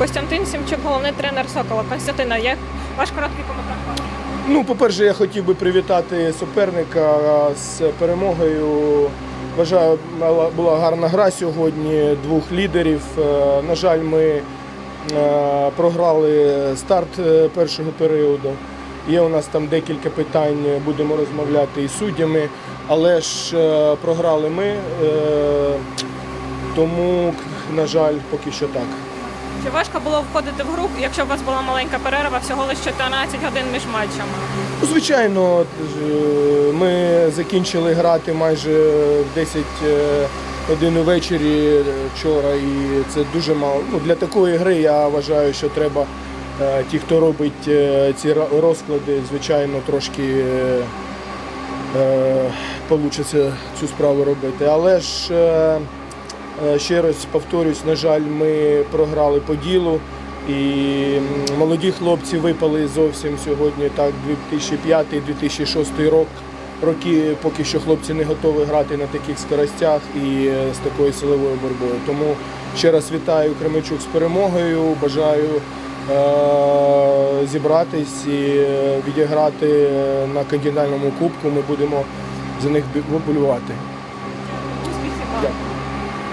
Костянтин Сімчук, головний тренер Сокола. Константина, як ваш короткий коментар? Ну, по-перше, я хотів би привітати суперника з перемогою. Вважаю, була гарна гра сьогодні двох лідерів. Е, На жаль, ми е, програли старт е, першого періоду. Є у нас там декілька питань, будемо розмовляти із суддями, але ж програли ми, тому, на жаль, поки що так. Чи важко було входити в гру, якщо у вас була маленька перерва, всього лише 14 годин між матчами? Звичайно, е, ми закінчили грати майже в 10 е, годин увечері е, вчора, і це дуже мало. Ну, для такої гри я вважаю, що треба ті, хто робить ці розклади, звичайно, трошки е, е, получиться цю справу робити. Але ж ще раз повторюсь, на жаль, ми програли по ділу. І молоді хлопці випали зовсім сьогодні, так, 2005-2006 рок. Роки поки що хлопці не готові грати на таких скоростях і е, з такою силовою боротьбою. Тому ще раз вітаю Кременчук з перемогою. Бажаю е- зібратись і е, відіграти е, на континентальному кубку. Ми будемо за них вболівати. Дякую.